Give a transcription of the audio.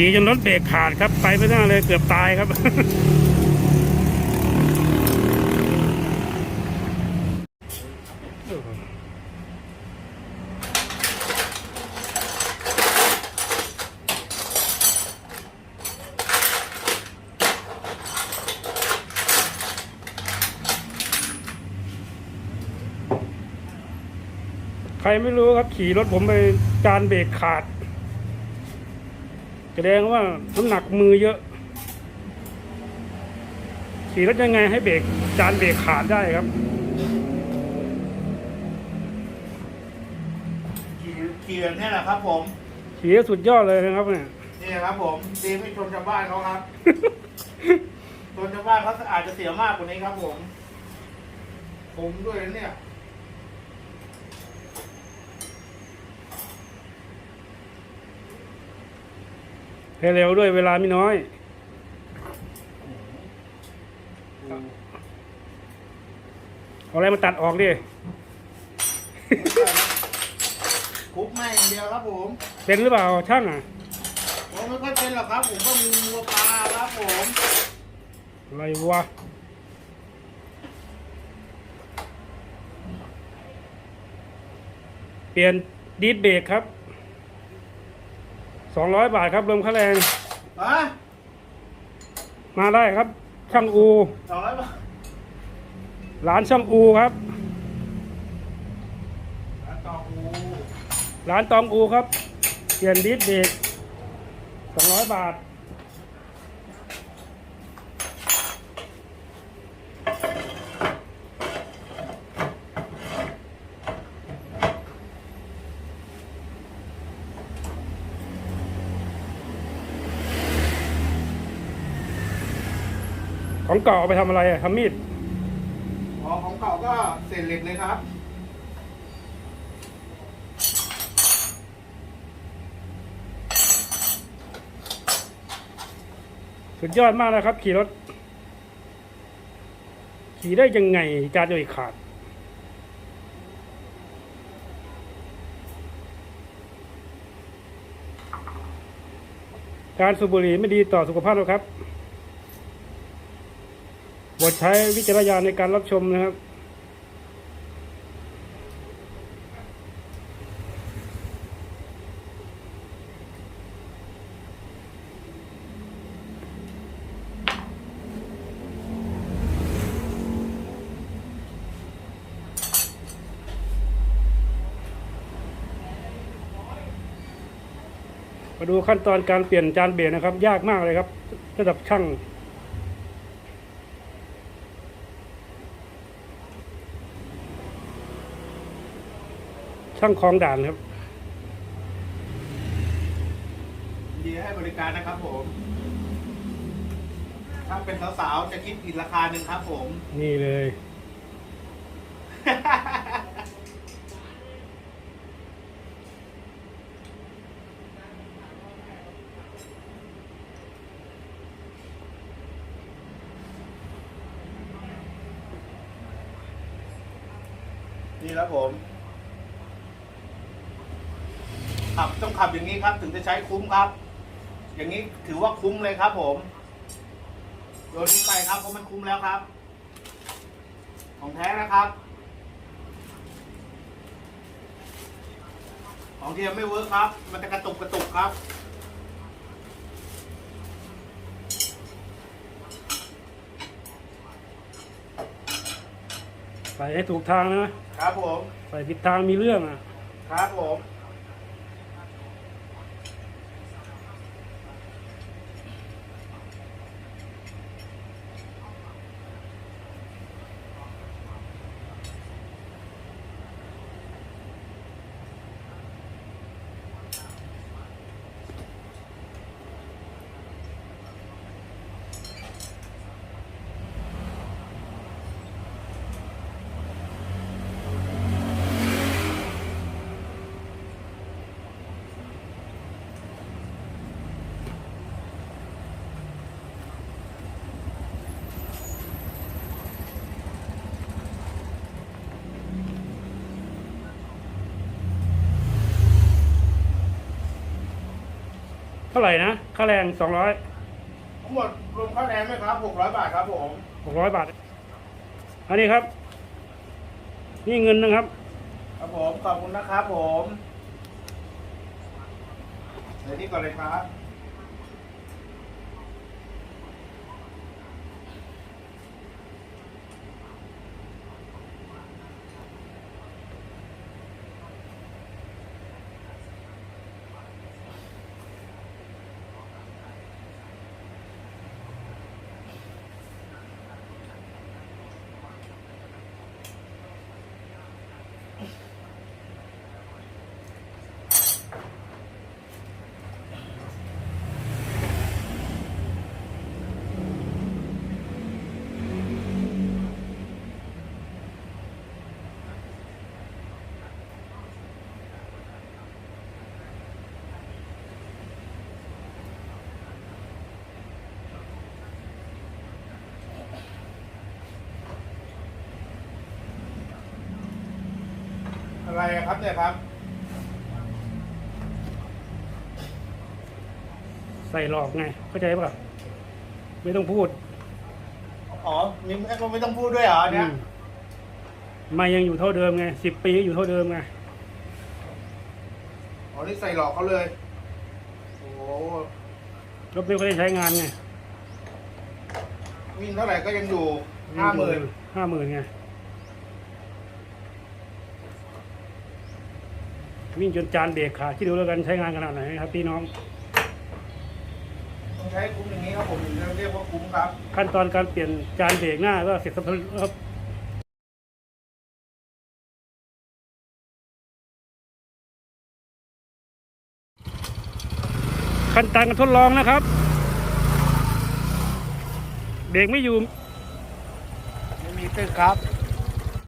ขี่จนรถเบรกขาดครับ ไปไม่ได้เลยเกือบตายครับ ใครไม่รู้ครับขี่รถผมไปจานเบรกขาด แสดงว่าน้ำหนักมือเยอะ ขี่รถยังไงให้เบรกจานเบรกขาดได้ครับขี่ขี่แบบนี้แหละครับ ผมขี่สุดยอดเลยนะครับเนี่ยนี่ครับ ผมดีไม่ชนชาวบ้านเขาครับชนชาวบ้านเขาอาจจะเสียมากกว่านี้ครับ ผม ผมด้วยนะเนี่ย ให้เร็วด้วยเวลาไม่น้อยเอาอะไรมาตัดออกดิคุบแม่อย่างเดียวครับผมเป็นหรือเปล่าช่างอะผมไม่ค่อยเป็นหรอกครับ ผมก็มีวัวปลาครับผมอะไรวะเปลี่ยนดีดเบรกครับ สองร้อยบาทครับรวมค่าแรง ฮะมาได้ครับ ช่างอู สองร้อยบาทร้านช่างอูครับแล้วต่ออูร้านตองอูครับ เปลี่ยนดีดเบรกสองร้อยบาท ของเก่าเอาไปทำอะไรอะทำมีดอ๋อของเก่าก็เศษเหล็กเลยครับ สุดยอดมากเลยครับ ขี่รถ ขี่ได้ยังไงจานโดยขาด การสูบบุหรี่ไม่ดีต่อสุขภาพหรอกครับโปร ดใช้วิจารณญาณในการรับชมนะครับ มาดูขั้นตอนการเปลี่ยนจานเบรนะครับ ยากมากเลยครับ ระดับช่าง ช่างคลองด่านครับ ดีให้บริการนะครับผม ถ้าเป็นสาวๆ จะคิดอีกราคาหนึ่งครับผม นี่เลย นี่ครับผม ขับต้องขับอย่างนี้ครับ ถึงจะใช้คุ้มครับ อย่างนี้ถือว่าคุ้มเลยครับ ผมโยนทิ้งไปครับเพราะมันคุ้มแล้วครับ ของแท้นะครับ ของเทียมไม่เวิร์คครับ มันจะกระตุกกระตุกครับใส่ให้ถูกทางนะครับผม ใส่ผิดทางมีเรื่องอะ ครับผมาไหร่นะค่าแรงสองร้อยทั้งหมดรวมค่าแรงไหมครับหกร้อยบาทครับผมหกร้อยบาท อันนี้ครับ นี่เงินนะครับ ครับผมขอบคุณนะครับผมเดี๋ยวนี้ก่อนเลยครับ อะไรอะครับเนี่ยครับ ใส่หลอกไง เข้าใจป่ะไม่ต้องพูดอ๋อนี่ไม่ต้องพูดด้วยเหรอเนี่ยอืมไม่ยังอยู่เท่าเดิมไงสิบปีก็อยู่เท่าเดิมไงอ๋อนี่ใส่หลอกเขาเลย โอ้โหรถไม่ค่อยได้ใช้งานไงวิ่งเท่าไหร่ก็ยังอยู่ห้าหมื่นห้าหมื่นไง วิ่งจนจานเบรกขาดที่ดูแล้วกันใช้งานขนาดไหนครับพี่น้องต้องใช้คุ้มอย่างนี้ครับผมถึงจะเรียกว่าคุ้มครับ ขั้นตอนการเปลี่ยนจานเบรกหน้าก็เสร็จสับครับขั้นตอนการทดลองนะครับ เบรกไม่อยู่ไม่มีตึกครับ